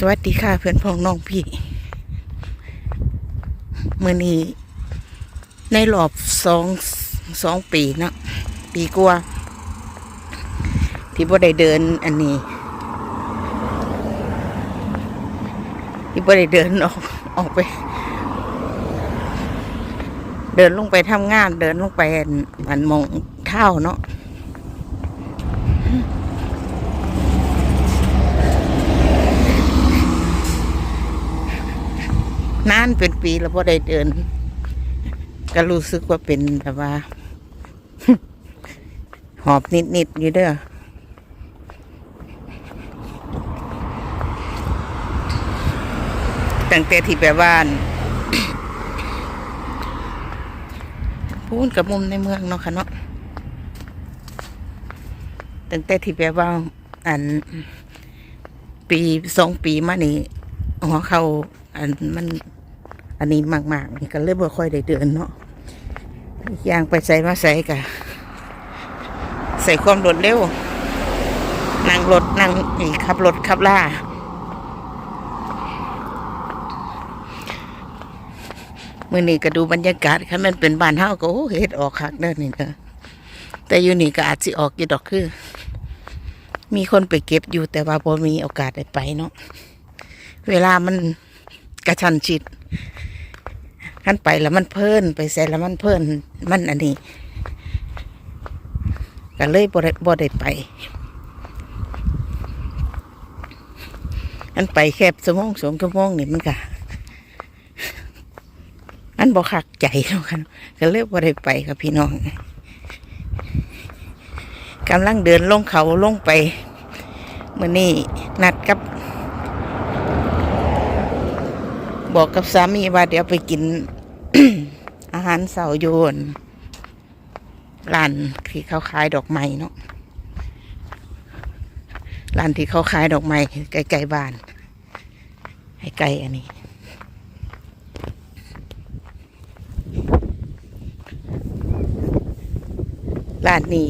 สวัสดีค่ะเพื่อนพ้องน้องพี่เมื่อนี้ในรอบสองสองปีเนาะปีกว่าที่บ่ได้เดินอันนี้ ที่บ่ได้เดินออกออกไป เดินลงไปทำงาน เดินลงไปอันอันมองเท้าเนาะ นานเป็นปีแล้วพอได้เดิน ก็รู้สึกว่าเป็นแบบว่า หอบนิดๆอยู่เด้อตั้งแต่ที่แบบว่าพูดกับมุมในเมืองเนาะค่ะเนาะตั้งแต่ที่แบบว่าอัน ปีสองปีมานี่หัวเขาอันมัน อันนี้มากๆนี่ก็เลยบ่ค่อยได้เดินเนาะย่างไปใส่มาใส่กะใส่ความรวดเร็วนั่งรถนั่งนี่ขับรถขับล่าเมื่อนี้ก็ดูบรรยากาศค่ะมันเป็นบ้านเฮาก็โอ้เฮ็ดออกคักเด้อนี่เด้อแต่อยู่นี่ก็อาจสิออกอยู่ดอกคือ มีคนไปเก็บอยู่แต่ว่าบ่มีโอกาสได้ไปเนาะเวลามันกระชันชิด ขันไปแล้วมันเพลินไปใส่แล้วมันเพลินมันอันนี้ก็เลยบ่ได้บ่ได้ไปอันไปแคบสมองสองชั่วโมงนี่มันก็อันบ่คักใจเนาะค่ะก็เลยบ่ได้ไปกับพี่น้องกำลังเดินลงเขาลงไปเมื่อนี้นัดกับ บอกกับสามีว่าเดี๋ยวไปกิน อาหารเสาโยนร้านที่เขาขายดอกไม้เนาะร้านที่เขาขายดอกไม้ใกล้ๆบ้านให้ไกลอันนี้ร้านนี้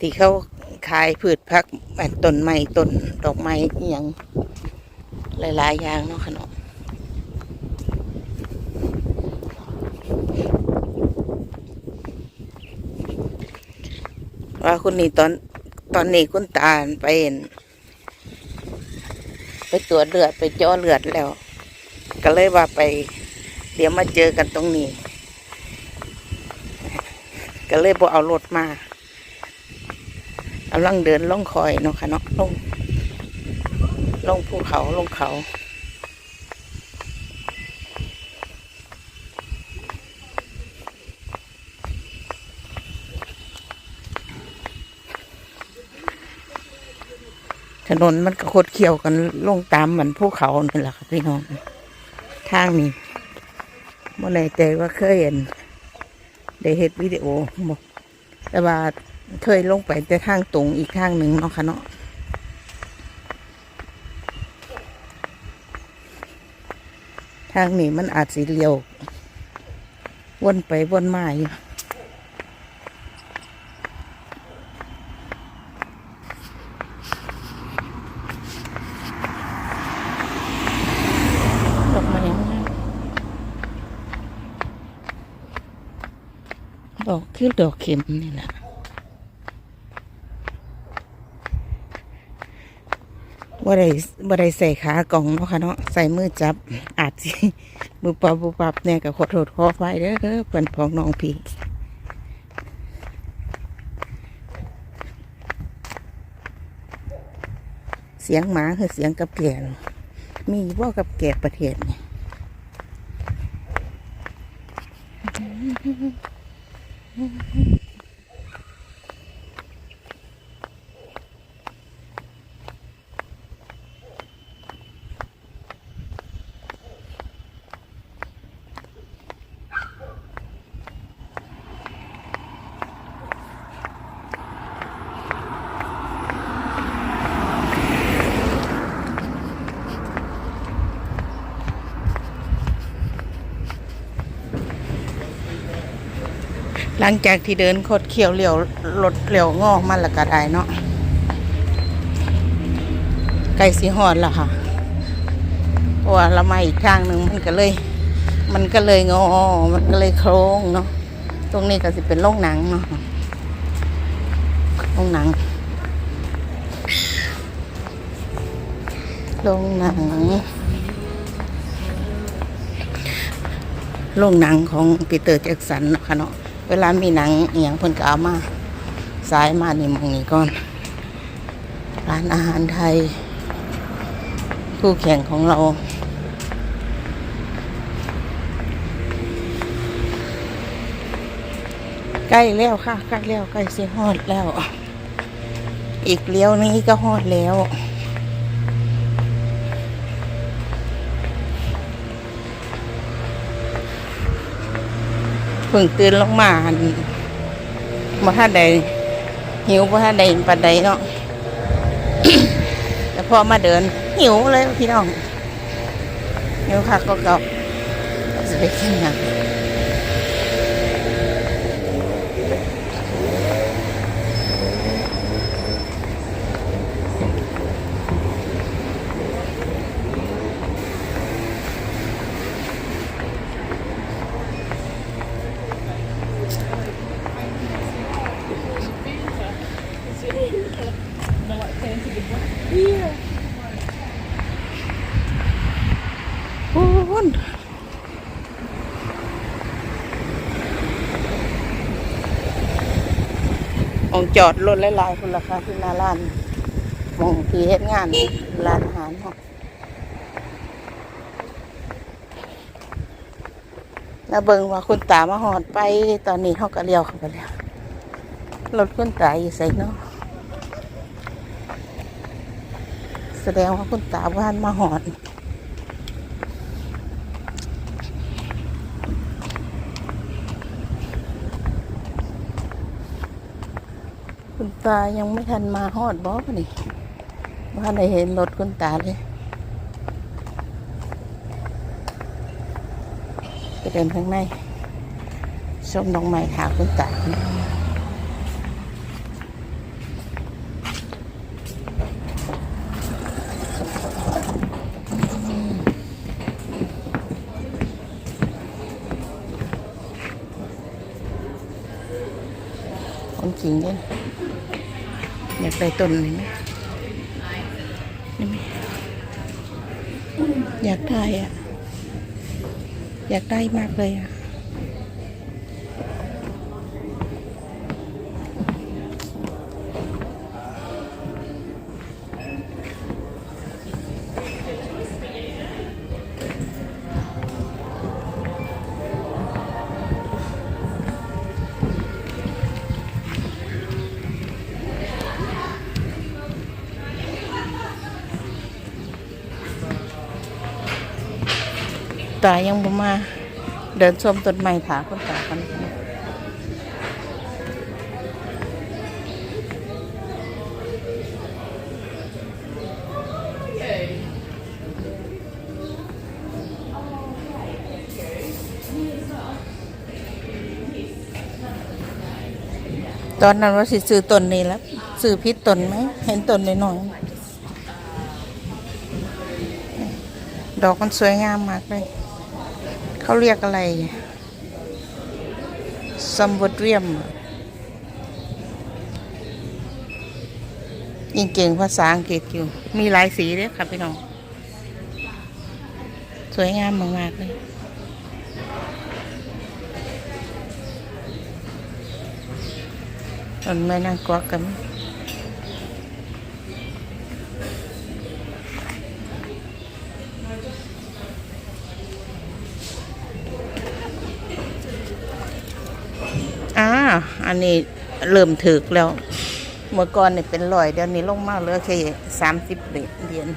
ที่เขาขายพืชพักต้นไม้ต้นดอกไม้อย่างหลายๆอย่างเนาะขนม ว่าคุณนี่ตอนตอนนี้คุณตาไปเห็นไปตรวจเลือดไปเจ่อเลือดแล้ว ก็เลยว่าไป เดี๋ยวมาเจอกันตรงนี้ ก็เลยบอเอารถมากำลังเดินล่องคอยเนาะค่ะเนาะลงลงภูเขาลงเขา ถ นนมันก็คดเคี่ยวกันลงตามเหมือนภูเขานี่แหละค่ะพี่น้องทางนี้เมื่อไหร่ใจว่าเคยเห็นได้เห็นวิดีโอบอกแต่ว่าเคยลงไปแต่ทางตรงอีกทางหนึ่งเนาะค่ะเนาะทางนี้มันอาจสิเลียววนไปวนมาอยู่ ดอกไม้งาม ดอกคือดอกเข็มนี่แหละบ่ได้บ่ได้ใส่ขากล่องเนาะค่ะเนาะใส่มือจับ อาจสิมือปับมือปับเนี่ยก็ขอโทษขอไฟเด้อเด้อเพื่อนพ้องน้องพี่เสียงหมาคือเสียงกับแก่เนมีว่ากับแก่ประเทศเนี่ย หลังจากที่เดินคดเขียวเหลียวรถเหลียวงอกมันและก็ได้เนาะไก่สีหอดแล้วค่ะราะว่าเรามาอีกทางหนึ่งมันก็เลย มันก็เลยงอ มันก็เลยโค้งเนาะตรงนี้ก็สิเป็นโรงหนังเนาะโรงหนังโรงหนังโรงหนังของปีเตอร์แจ็กสันนะคะเนาะ เวลามีหนังอหย่างเพิ่นก็เอามาสายมานี่มองนี้ก่อน ร้านอาหารไทย คู่แข่งของเรา ใกล้แล้วค่ะ ใกล้แล้วใกล้เสิฮอดแล้ว อีกเลี้ยวนี้ก็ฮอดแล้ว เพิ่งตื่นลงมาหั่นบ่ทันใดหิวบ่ทันใดปานใดเนาะแต่พอมาเดิน หิวเลยพี่น้องหิวค่ะก็เก่าจะไปกินอยังพูน มองจอดรถหลายๆคุณราคาที่นาร้านมองที่เฮ็ดงานร้านอาหารเนาะแล้วเบิ่งว่าคุณตามาหอดไปตอนนี้เขาก็เลี้ยวเข้าไปแล้วรถคุณตาอยู่ใส่เนาะแสดงว่าคุณตาบ้านมาหอด ตายังไม่ทันมาหอดบอสนี่บ้านได้เห็นรถคุณตาเลยไปเดินข้างในชมดอกไม้หาคุณตาของจริงเลยอยาก ไปต้นนี่ไหมนี่ไหมอยากได้อะ อยากได้มากเลยอะ ตายังบ่มา เดินชมต้นไม้ถาคนตากันตอนนั้นว่าสิซื้อตนนี้แล้วซื้อพิษตนไหม เห็นต้นน้อยๆดอกมันสวยงามมากเลย เขาเรียกอะไรซัมบดเรียมยิ่งเก่งภาษาอังกฤษอยู่ มีหลายสีด้วยค่ะพี่น้อง สวยงามมากๆเลยต้นไม้นางกวักกัน อ่า อันนี้เริ่มถึกแล้ว เมื่อก่อนนี่เป็นร้อยเดี๋ยวนี้ลงมากเหลือแค่สามสิบเหรียญ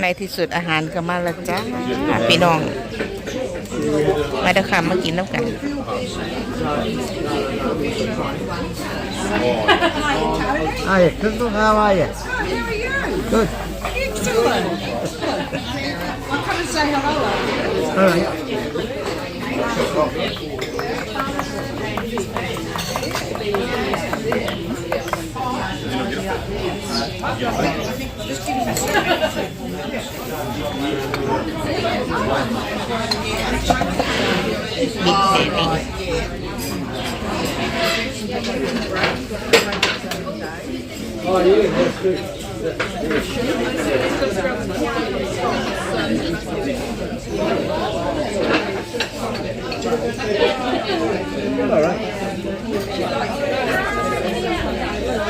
ในที่สุดอาหารก็มาแล้วจ้าพี่น้อง มาเด้อค่ะมากินน้ำกัน Hi, Tony. Crystal. How are you? Oh, how are you? Good. What you doing? I'll come and say hello. All right. เซนิ่ง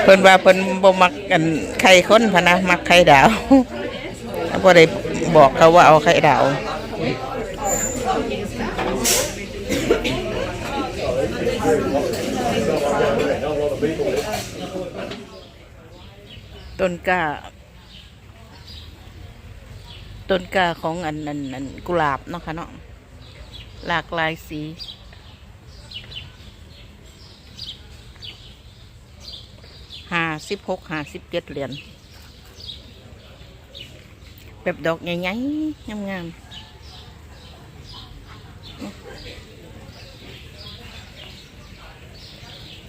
เพิ่นว่าเพิ่นบ่มักกันไข่คนพะนะมักไข่ดาวบ่ได้บอกเขาว่าเอาไข่ดาว ต้นกาต้นกาของอันอันอันกุหลาบเนาะค่ะเนาะหลากหลายสีห้าสิบหกห้าสิบเจ็ดเหรียญแบบดอกใหญ่ๆงามๆ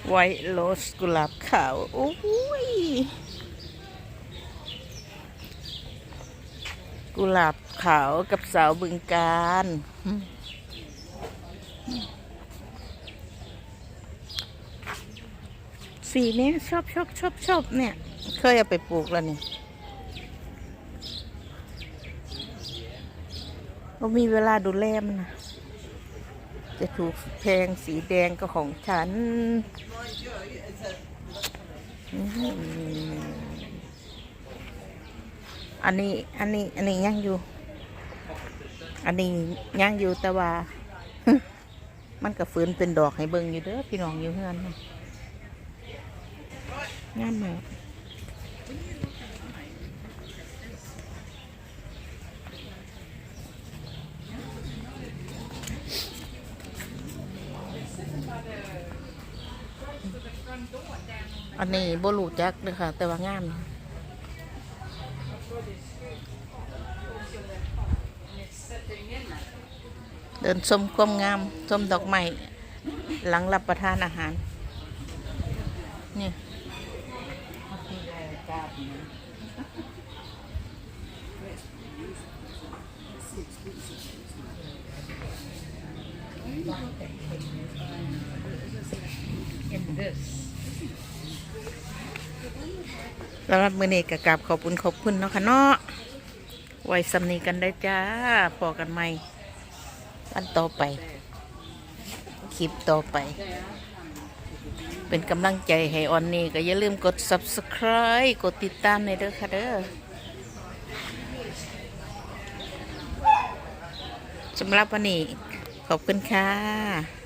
ไวโรสกุหลาบขาว โอ้ย กุหลาบขาวกับสาวบึงการสีนี้ชอบชอบชอบชอบเนี่ย เคยเอาไปปลูกแล้วนี่ก็มีเวลาดูแลมันนะจะถูกแพงสีแดงก็ของฉัน อันนี้ อันนี้ อันนี้ยังอยู่ อันนี้ยังอยู่แต่ว่า มันก็ฟื้นเป็นดอกให้เบิ่งอยู่เด้อพี่น้องอยู่เฮือนงามมากอันนี้บรูจักเลยค่ะ แต่ว่างาม เดินชมความงามชมดอกไม้หลังรับประทานอาหารเนี่ย สำหรับมือนี้กกราบขอบคุณขอบคุณเนาะค่ะเนาะไว้สำนีกันได้จ้าพอกันใหม่วันต่อไป คลิปต่อไป เป็นกำลังใจให้ออนนี่ก็อย่าลืมกด subscribe กดติดตามในเด้อค่ะเด้อสำหรับวันนี้ขอบคุณค่ะ